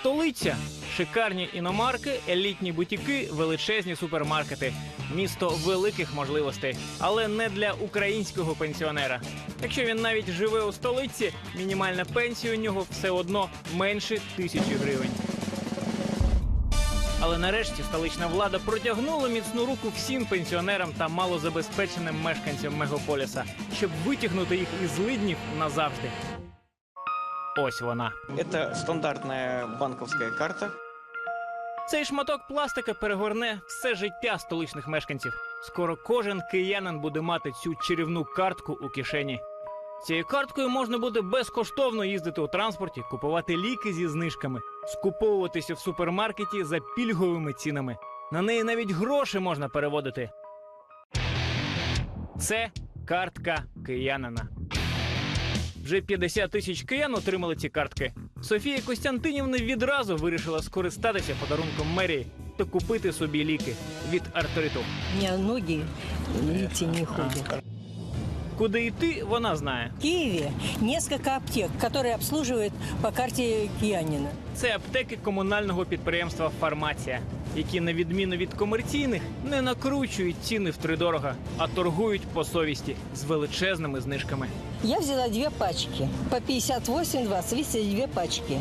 Столиця шикарні іномарки, елітні бутіки, величезні супермаркети. Місто великих можливостей, але не для українського пенсіонера. Якщо він навіть живе у столиці, мінімальна пенсія у нього все одно менше тисячі гривень. Але нарешті столична влада протягнула міцну руку всім пенсіонерам та малозабезпеченим мешканцям мегаполіса, щоб витягнути їх із злиднів назавжди. Ось вона. Это стандартная банковская карта. Цей шматок пластика перегорне все життя столичних мешканців. Скоро кожен киянин буде мати цю чарівну картку у кишені. Цією карткою можна буде безкоштовно їздити у транспорті, купувати ліки зі знижками, скуповуватися в супермаркеті за пільговими цінами. На неї навіть гроші можна переводити. Це картка киянина. Вже 50 тисяч киян отримали ці картки. Софія Костянтинівна відразу вирішила скористатися подарунком мерії та купити собі ліки від артриту. У меня ноги, видите, не ходят. Куди йти, вона знає. В Киеве несколько аптек, которые обслуживают по карте Киянина. Це аптеки комунального підприємства Фармація, які, на відміну від комерційних, не накручують ціни втридорога, а торгують по совісті з величезними знижками. Я взяла две пачки по 58,20, видите, две пачки.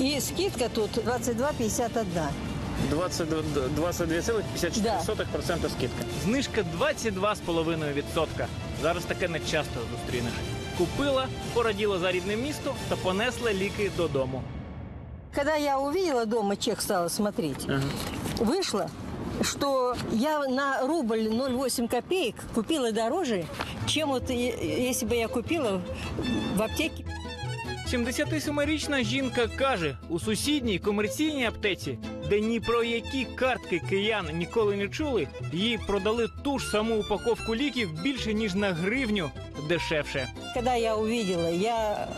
И скидка тут 22,51. 22,54% скидка. Знижка 22,5%. Зараз таке не часто зустрінеш. Купила, пораділа за рідне місто та понесла ліки додому. Когда я увидела дома чек стала смотреть, вышло, что я на рубль 0,8 копеек купила дороже, чем вот и- если бы я купила в аптеке. 77-річна жінка каже, у сусідній комерційній аптеці, де ні про які картки киян ніколи не чули, їй продали ту ж саму упаковку ліків більше ніж на гривню дешевше. Когда я увидела, я,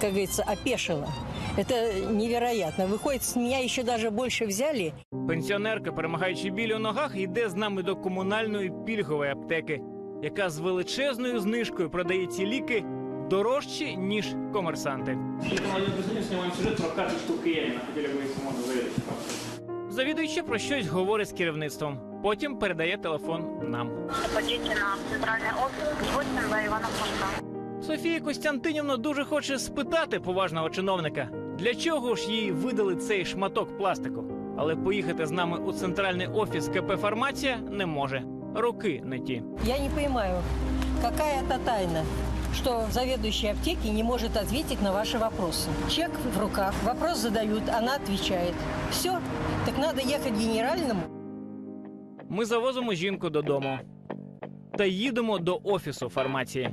как говорится, опешила. Это невероятно. Выходит, с меня еще даже больше взяли. Пенсіонерка, перемагаючи біль у ногах, йде з нами до комунальної пільгової аптеки, яка з величезною знижкою продає ці ліки дорожчі, ніж комерсанти. Знімаємо сюжет про карточку Киянина. Хотіли можна завідувати. Завідуючи про щось говорить з керівництвом. Потім передає телефон нам. Подійте на центральний офіс 8 за Івана Франка. Софія Костянтинівна дуже хоче спитати поважного чиновника, для чого ж їй видали цей шматок пластику. Але поїхати з нами у центральний офіс КП Фармація не може. Руки не ті. Я не понимаю, какая это тайна, что заведующая аптеки не может ответить на ваши вопросы. Чек в руках, вопрос задают, она отвечает. Все, так надо ехать генеральному. Ми завозимо жінку додому та їдемо до офісу фармації.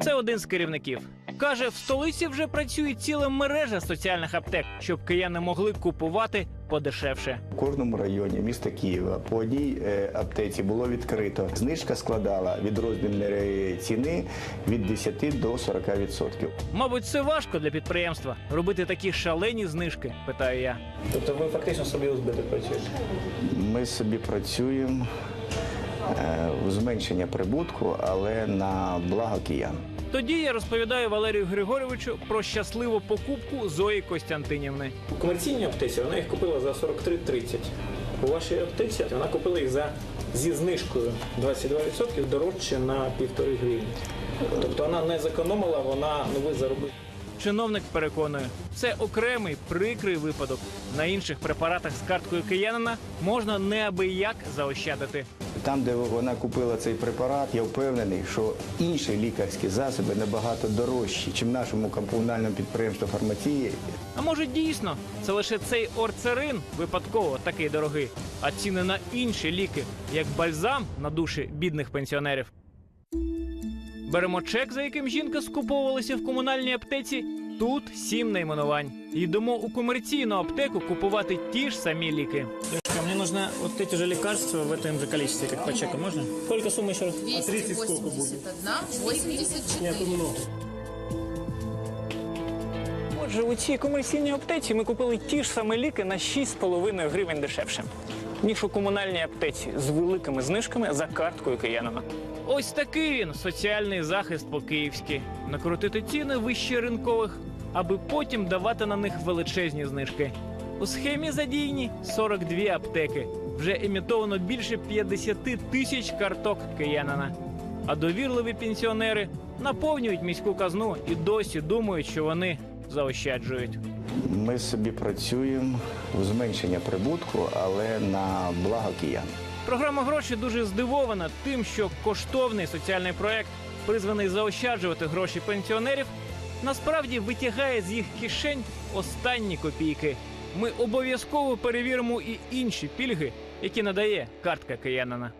Це один з керівників. Каже, в столиці вже працює ціла мережа соціальних аптек, щоб кияни могли купувати подешевше. У кожному районі міста Києва по одній е, аптеці було відкрито. Знижка складала від розмірної ціни від 10 до 40%. Мабуть, це важко для підприємства робити такі шалені знижки, питаю я. Тобто ви фактично собі у збиток працюєте. Ми собі працюємо е, в зменшення прибутку, але на благо киян. Тоді я розповідаю Валерію Григоровичу про щасливу покупку Зої Костянтинівни. У комерційній аптеці вона їх купила за 43,30. У вашій аптеці вона купила їх за зі знижкою 22% дорожче на півтори гривні. Тобто вона не зекономила, вона новий заробив. Чиновник переконує, це окремий прикрий випадок. На інших препаратах з карткою киянина можна неабияк заощадити. Там, де вона купила цей препарат, я впевнений, що інші лікарські засоби набагато дорожчі, в нашому комунальному підприємстві фармації. А може дійсно це лише цей орцерин випадково такий дорогий, а ціни на інші ліки, як бальзам на душі бідних пенсіонерів. Беремо чек, за яким жінка скуповувалася в комунальній аптеці. Тут сім найменувань. Йдемо у комерційну аптеку купувати ті ж самі ліки. Девушка, мне нужно вот эти же лекарства в этом же количестве, как по чеку, можно? Сколько сумма еще раз? 281, 84. Отже, у цій комерційній аптеці ми купили ті ж самі ліки на 6,5 гривень дешевше, ніж у комунальній аптеці з великими знижками за карткою киянина. Ось такий він соціальний захист по-київськи. Накрутити ціни вище ринкових аби потім давати на них величезні знижки. У схемі задіяні 42 аптеки. Вже емітовано більше 50 тисяч карток киянина. А довірливі пенсіонери наповнюють міську казну і досі думають, що вони заощаджують. Ми собі працюємо у зменшення прибутку, але на благо киян. Програма гроші дуже здивована тим, що коштовний соціальний проект, призваний заощаджувати гроші пенсіонерів, насправді витягає з їх кишень останні копійки. Ми обов'язково перевіримо і інші пільги, які надає картка киянина.